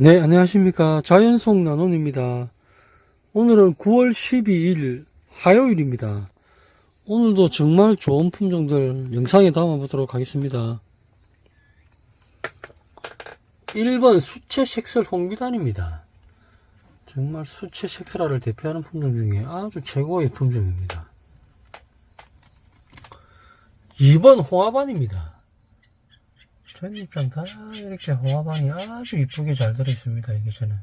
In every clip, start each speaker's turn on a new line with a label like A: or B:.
A: 네, 안녕하십니까. 자연 속 나눔입니다. 오늘은 9월 12일 화요일입니다. 오늘도 정말 좋은 품종들 영상에 담아보도록 하겠습니다. 1번 수채 색설 홍비단입니다. 정말 수채 색설화를 대표하는 품종 중에 아주 최고의 품종입니다. 2번 홍화반입니다. 전입장 다 이렇게 홍화반이 아주 이쁘게 잘 들어있습니다. 이게 저는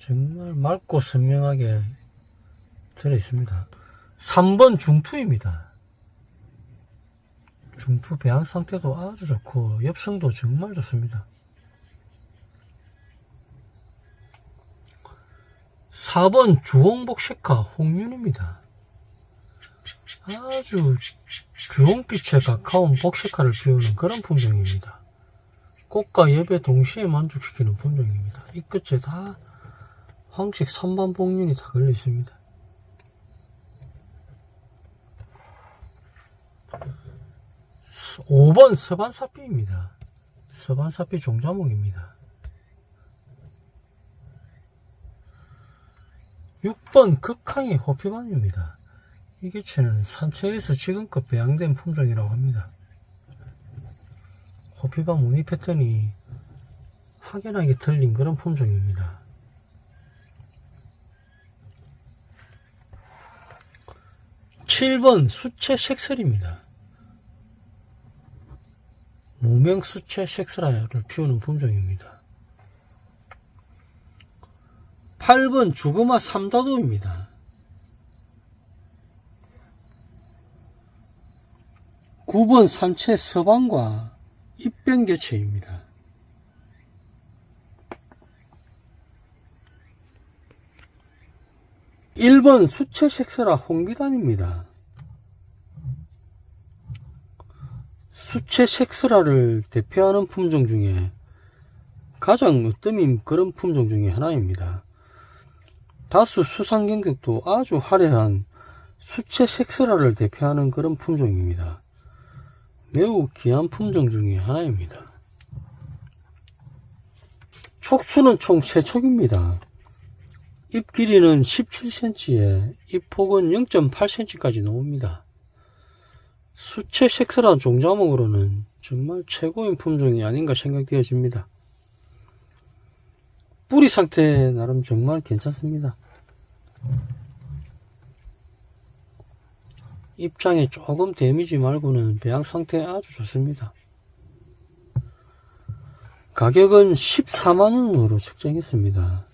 A: 정말 맑고 선명하게 들어있습니다. 3번 중투입니다. 중투 배양 상태도 아주 좋고 엽성도 정말 좋습니다. 4번 주홍복 쉐카 홍윤입니다. 아주 주홍빛에 가까운 복색화를 비우는 그런 품종입니다. 꽃과 엽에 동시에 만족시키는 품종입니다. 이 끝에 다 황색 삼반복륜이 다 걸려 있습니다. 스- 5번 서반사피입니다. 서반사피 종자목입니다. 6번 극항의 호피반입니다. 이 개체는 산채에서 지금껏 배양된 품종이라고 합니다. 호피반 무늬 패턴이 확연하게 틀린 그런 품종입니다. (7번) 수채 색설입니다. 무명 수채 색설화를 피우는 품종입니다. 8번 주구마 삼다도입니다. 9번 산채 서방과 입변개체입니다. 일번 수채 색설화 홍비단입니다. 수채 색설화를 대표하는 품종 중에 가장 으뜸인 그런 품종 중에 하나입니다. 다수 수상 경력도 아주 화려한 수채 색설화를 대표하는 그런 품종입니다. 매우 귀한 품종 중에 하나입니다. 촉수는 총 3촉입니다. 잎 길이는 17cm에 잎 폭은 0.8cm까지 나옵니다. 수채 색설화 종자목으로는 정말 최고인 품종이 아닌가 생각되어집니다. 뿌리 상태 나름 정말 괜찮습니다. 입장에 조금 데미지 말고는 배양 상태 아주 좋습니다. 가격은 14만원으로 측정했습니다.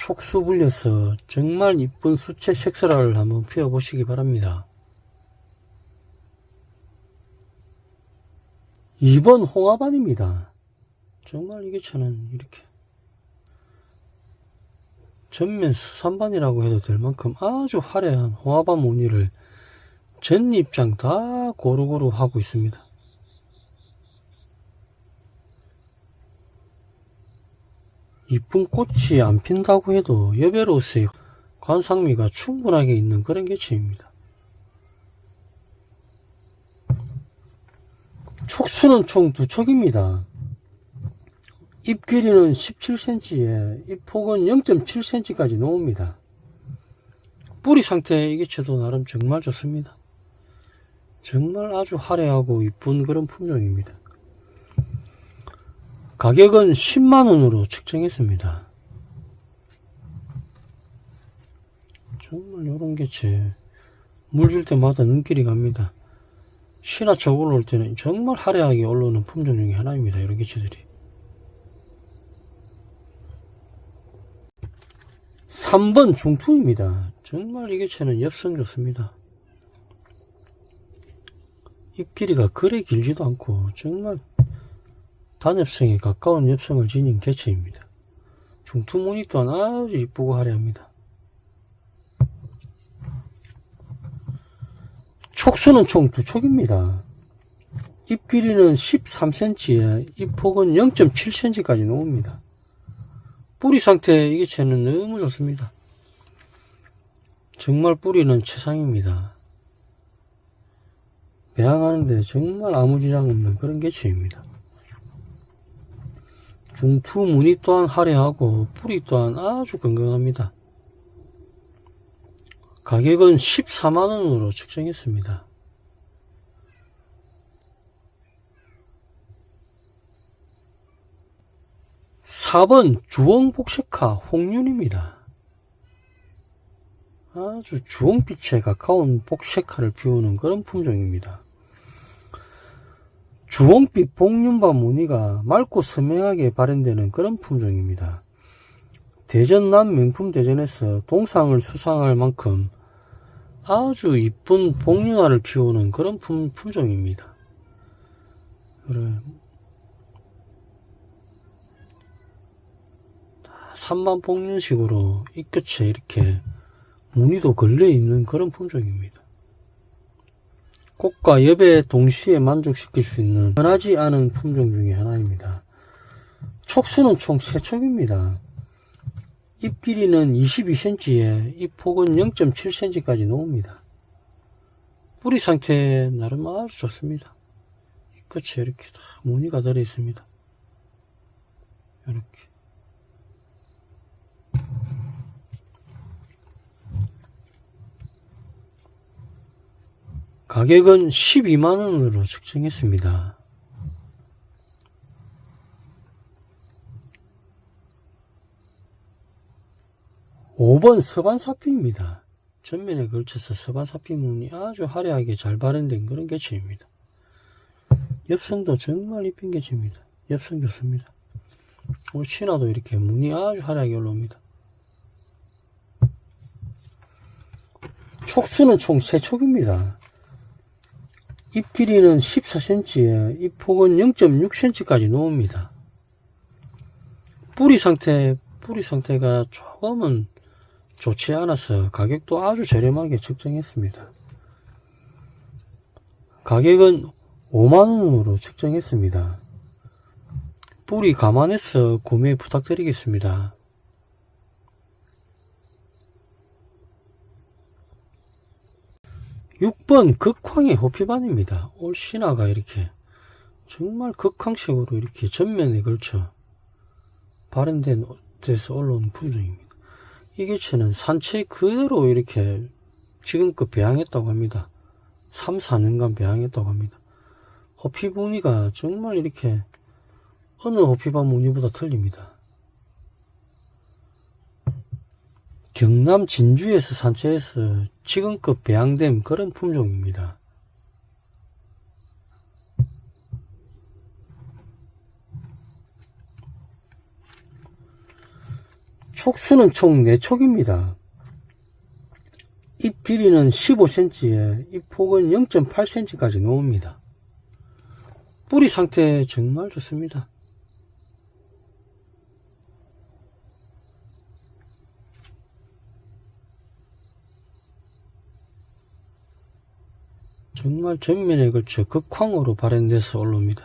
A: 촉수 불려서 정말 이쁜 수채 색설화를 한번 피워보시기 바랍니다. 2번 홍화반입니다. 정말 이게 저는 이렇게 전면 수산반이라고 해도 될 만큼 아주 화려한 홍화반 무늬를 전 입장 다 고루고루 하고 있습니다. 이쁜 꽃이 안 핀다고 해도 여배로서의 관상미가 충분하게 있는 그런 개체입니다. 촉수는 총 두 촉입니다. 잎 길이는 17cm에 잎 폭은 0.7cm까지 나옵니다. 뿌리 상태 이 개체도 나름 정말 좋습니다. 정말 아주 화려하고 이쁜 그런 품종입니다. 가격은 10만원으로 측정했습니다. 정말 요런 개체 물 줄 때마다 눈길이 갑니다. 신화적 올라올 때는 정말 화려하게 올라오는 품종 중에 하나입니다. 이런 개체들이. 3번 중투입니다. 정말 이 개체는 엽성 좋습니다. 잎 길이가 그래 길지도 않고 정말 단엽성에 가까운 엽성을 지닌 개체입니다. 중투 무늬 또한 아주 이쁘고 화려합니다. 촉수는 총 두 촉입니다. 잎 길이는 13cm에 잎 폭은 0.7cm까지 나옵니다. 뿌리 상태 이 개체는 너무 좋습니다. 정말 뿌리는 최상입니다. 배양하는데 정말 아무 지장 없는 그런 개체입니다. 중투 무늬 또한 화려하고 뿌리 또한 아주 건강합니다. 가격은 14만원으로 측정했습니다. 사번 주홍복식화 홍윤입니다. 아주 주홍빛에 가까운 복색화를 피우는 그런 품종입니다. 주홍빛 복륜바 무늬가 맑고 선명하게 발현되는 그런 품종입니다. 대전 남 명품 대전에서 동상을 수상할 만큼 아주 이쁜 복륜화를 피우는 그런 품, 품종입니다. 그래. 산만 복륜식으로 이 끝에 이렇게 무늬도 걸려 있는 그런 품종입니다. 꽃과 엽에 동시에 만족시킬 수 있는 변하지 않은 품종 중에 하나입니다. 촉수는 총 3촉입니다. 잎 길이는 22cm에 잎 폭은 0.7cm까지 놓습니다. 뿌리 상태 나름 아주 좋습니다. 이 끝에 이렇게 다 무늬가 들어 있습니다. 이렇게. 가격은 12만원으로 측정했습니다. 오번 서반사피입니다. 전면에 걸쳐서 서반사피 문이 아주 화려하게 잘 발현된 그런 개체입니다. 엽성도 정말 이쁜 개체입니다. 엽성 좋습니다. 신화도 이렇게 문이 아주 화려하게 올라옵니다. 촉수는 총 3촉입니다. 잎 길이는 14cm에 잎 폭은 0.6cm까지 놓습니다. 뿌리 상태, 뿌리 상태가 조금은 좋지 않아서 가격도 아주 저렴하게 측정했습니다. 가격은 5만원으로 측정했습니다. 뿌리 감안해서 구매 부탁드리겠습니다. 육번 극황의 호피반입니다. 올 신화가 이렇게 정말 극황식으로 이렇게 전면에 걸쳐 발현된 데서 올라온 품종입니다. 이 개체는 산채 그대로 이렇게 지금껏 배양했다고 합니다. 3, 4년간 배양했다고 합니다. 호피 무늬가 정말 이렇게 어느 호피반 무늬보다 틀립니다. 경남 진주에서 산채에서 지금껏 배양된 그런 품종입니다. 촉수는 총 4촉입니다. 잎 길이는 15cm에 잎 폭은 0.8cm까지 놓습니다. 뿌리 상태 정말 좋습니다. 정말 전면에 걸쳐 극황으로 발현돼서 올라옵니다.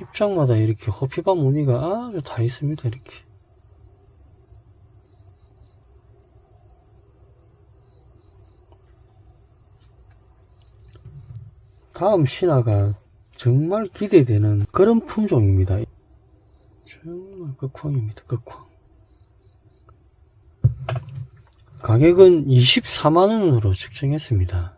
A: 입장마다 이렇게 호피바 무늬가 아주 다 있습니다. 이렇게. 다음 신화가 정말 기대되는 그런 품종입니다. 정말 극황입니다. 극황. 가격은 24만원으로 측정했습니다.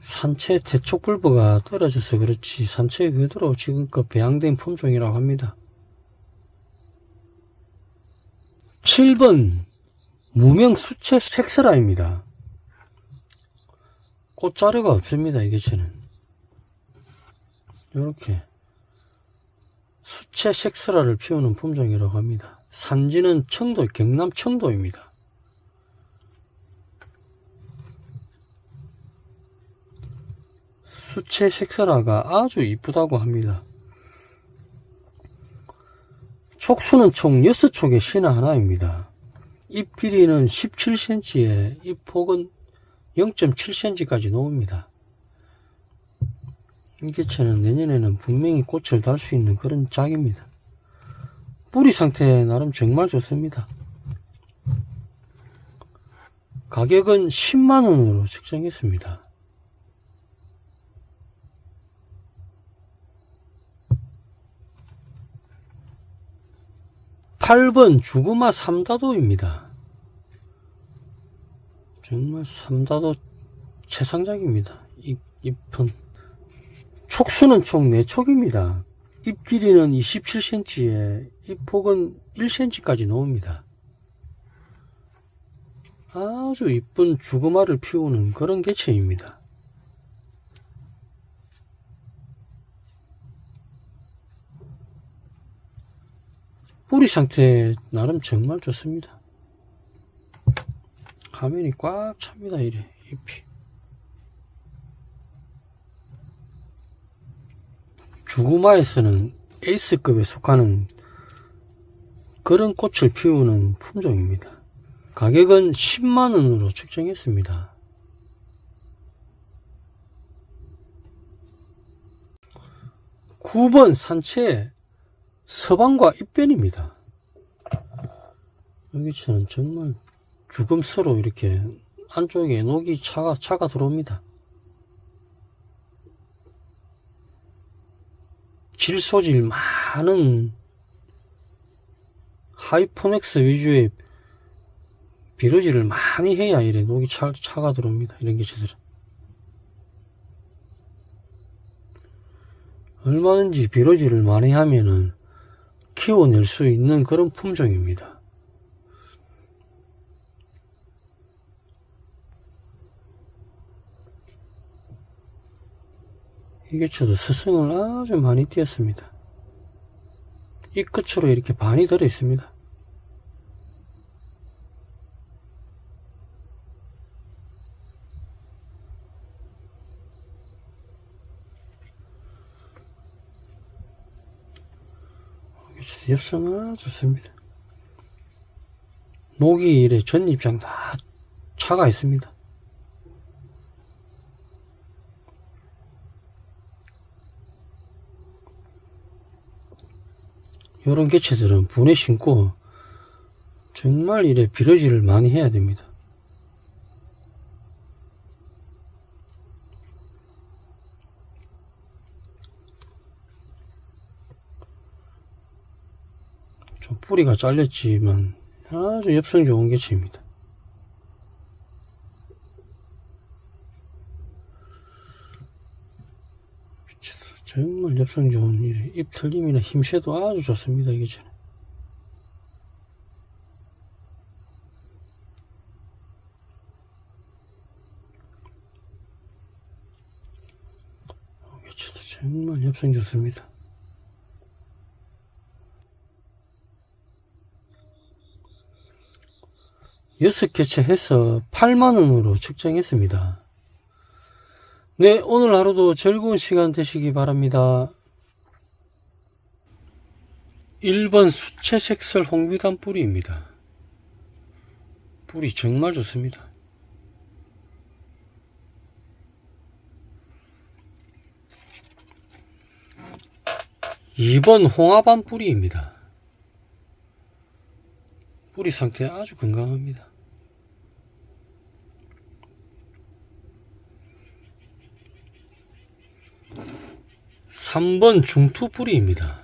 A: 산채 대촉불보가 떨어져서 그렇지 산채 그대로 지금껏 배양된 품종이라고 합니다. 7번 무명 수채 색설아입니다. 꽃자루가 없습니다. 이 개체는 이렇게 수채 색설아를 피우는 품종이라고 합니다. 산지는 청도, 경남 청도입니다. 수채 색설화가 아주 이쁘다고 합니다. 촉수는 총 6촉의 신화 하나입니다. 잎 길이는 17cm에 잎 폭은 0.7cm까지 놓습니다. 이 개체는 내년에는 분명히 꽃을 달 수 있는 그런 짝입니다. 뿌리 상태 나름 정말 좋습니다. 가격은 10만원으로 측정했습니다. 팔번 주구마 삼다도입니다. 정말 삼다도 최상작입니다. 잎, 잎은. 촉수는 총 4촉입니다. 잎 길이는 27cm에 잎 폭은 1cm까지 나옵니다. 아주 이쁜 주구마를 피우는 그런 개체입니다. 뿌리 상태 나름 정말 좋습니다. 화면이 꽉 찹니다. 이래 잎이. 주구마에서는 에이스급에 속하는 그런 꽃을 피우는 품종입니다. 가격은 10만원으로 측정했습니다. (9번) 산채 서방과 입변입니다. 여기처럼 정말 주금서로 이렇게 안쪽에 녹이 차가 차가 들어옵니다. 질소질 많은 하이포넥스 위주의 비료질을 많이 해야 이래 녹이 차, 차가 들어옵니다. 이런 개체들은. 얼마든지 비료질을 많이 하면은 키워낼 수 있는 그런 품종입니다. 이 개체도 스승을 아주 많이 띄었습니다. 이 끝으로 이렇게 반이 들어 있습니다. 엽서가 좋습니다. 녹이 이래 전 입장 다 차가 있습니다. 이런 개체들은 분에 심고 정말 이래 비료질을 많이 해야 됩니다. 좀 뿌리가 잘렸지만 아주 엽성 좋은 개체입니다. 정말 엽성 좋은 일에 잎 틀림이나 힘새도 아주 좋습니다. 이게 저는. 개체도 정말 엽성 좋습니다. 여섯 개체 해서 8만원으로 측정했습니다. 네, 오늘 하루도 즐거운 시간 되시기 바랍니다. 1번 수채색설 홍비단 뿌리입니다. 뿌리 정말 좋습니다. 2번 홍화반 뿌리입니다. 뿌리 상태 아주 건강합니다. 3번 중투 뿌리입니다.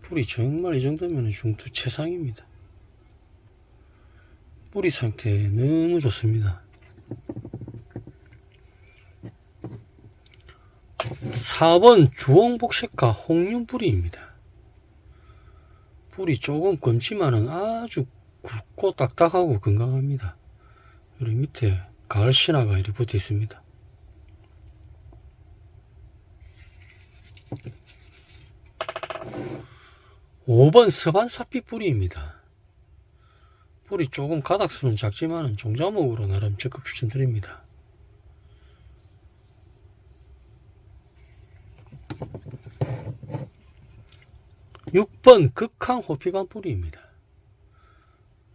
A: 뿌리 정말 이 정도면 중투 최상입니다. 뿌리 상태 너무 좋습니다. 4번 주홍복색과 홍윤 뿌리입니다. 뿌리 조금 검지만은 아주 굵고 딱딱하고 건강합니다. 여기 밑에 가을 신화가 이렇게 붙어 있습니다. 5번 서반사피 뿌리입니다. 뿌리 조금 가닥수는 작지만 종자목으로 나름 적극 추천드립니다. 6번 극항 호피반 뿌리입니다.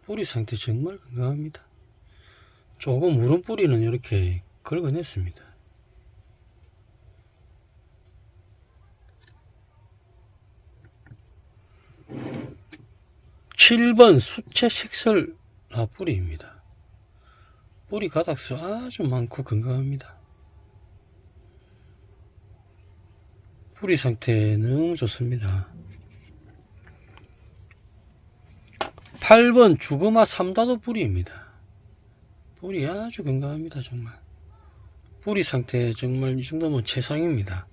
A: 뿌리 상태 정말 건강합니다. 조금 무른 뿌리는 이렇게 긁어냈습니다. 7번 수채 색설 라뿌리입니다. 뿌리 가닥수 아주 많고 건강합니다. 뿌리 상태 너무 좋습니다. 8번 주거마 삼다도 뿌리입니다. 뿌리 아주 건강합니다, 정말. 뿌리 상태 정말 이 정도면 최상입니다.